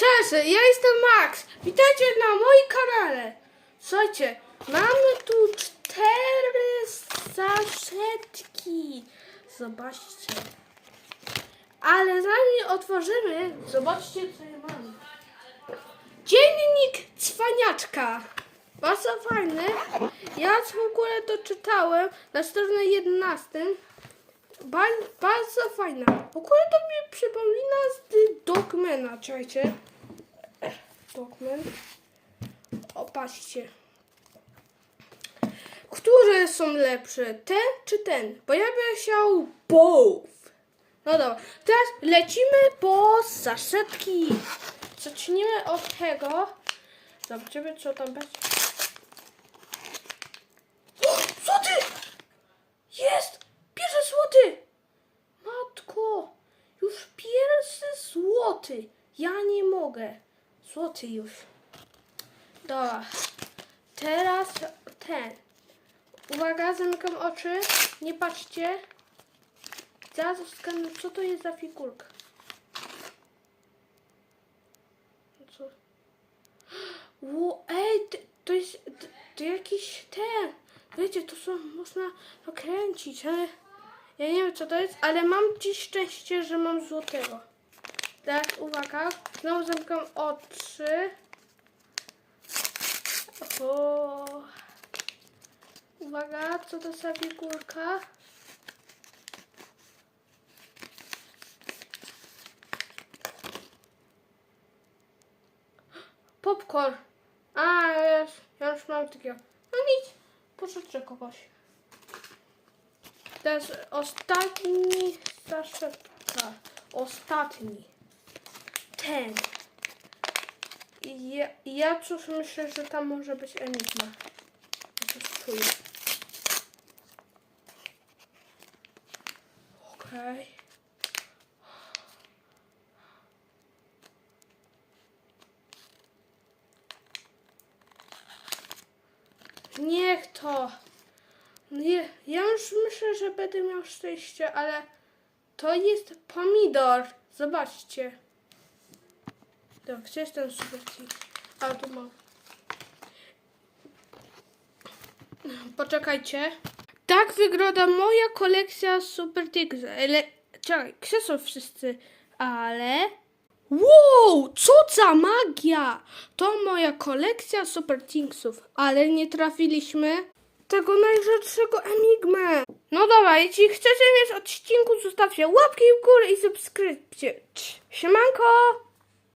Cześć, ja jestem Max. Witajcie na moim kanale. Słuchajcie, mamy tu cztery saszetki. Zobaczcie. Ale zanim otworzymy, zobaczcie co ja mam. Dziennik cwaniaczka. Bardzo fajny. Ja w ogóle to czytałem na stronie 11. Ba bardzo fajna. W ogóle to mi przypomina z Dogmana, czekajcie. Dogman. O, patrzcie. Które są lepsze? Ten czy ten? Bo ja bym chciał both. No dobra. Teraz lecimy po saszetki. Zacznijmy od tego. Zobaczymy, co tam będzie. O, złoty! Jest! Pierwszy złoty! Matko! Już pierwszy złoty! Ja nie mogę. Złoty już. Dobra. Teraz ten. Uwaga, zamykam oczy. Nie patrzcie. Zaraz skanuję, co to jest za figurka. Co? Ło, ej, to, jest to, to jakiś ten. Wiecie, to są, można nakręcić, ale ja nie wiem co to jest, ale mam dziś szczęście, że mam złotego. Teraz uwaga, znowu zamykam oczy. O. Uwaga, co to za figurka? Popcorn. A, ja już, ja już mam takiego. No nic, pożyczę kogoś. Teraz ostatni saszetka. Ostatni. Ten. I ja, ja cóż myślę, że tam może być enigma. Coś czuję. Okej. Niech to. Nie, ja już myślę, że będę miał szczęście, ale to jest pomidor. Zobaczcie. Tak, jest ten super A, tu mam. Poczekajcie. Tak wygląda moja kolekcja Super Things. Ale, czekaj, gdzie są wszyscy? Ale... Wow, co za magia! To moja kolekcja Super Thingsów, ale nie trafiliśmy tego najrzadszego enigmę. No dobra, jeśli chcecie mieć odcinku, zostawcie łapki w górę i subskrypcję. Siemanko!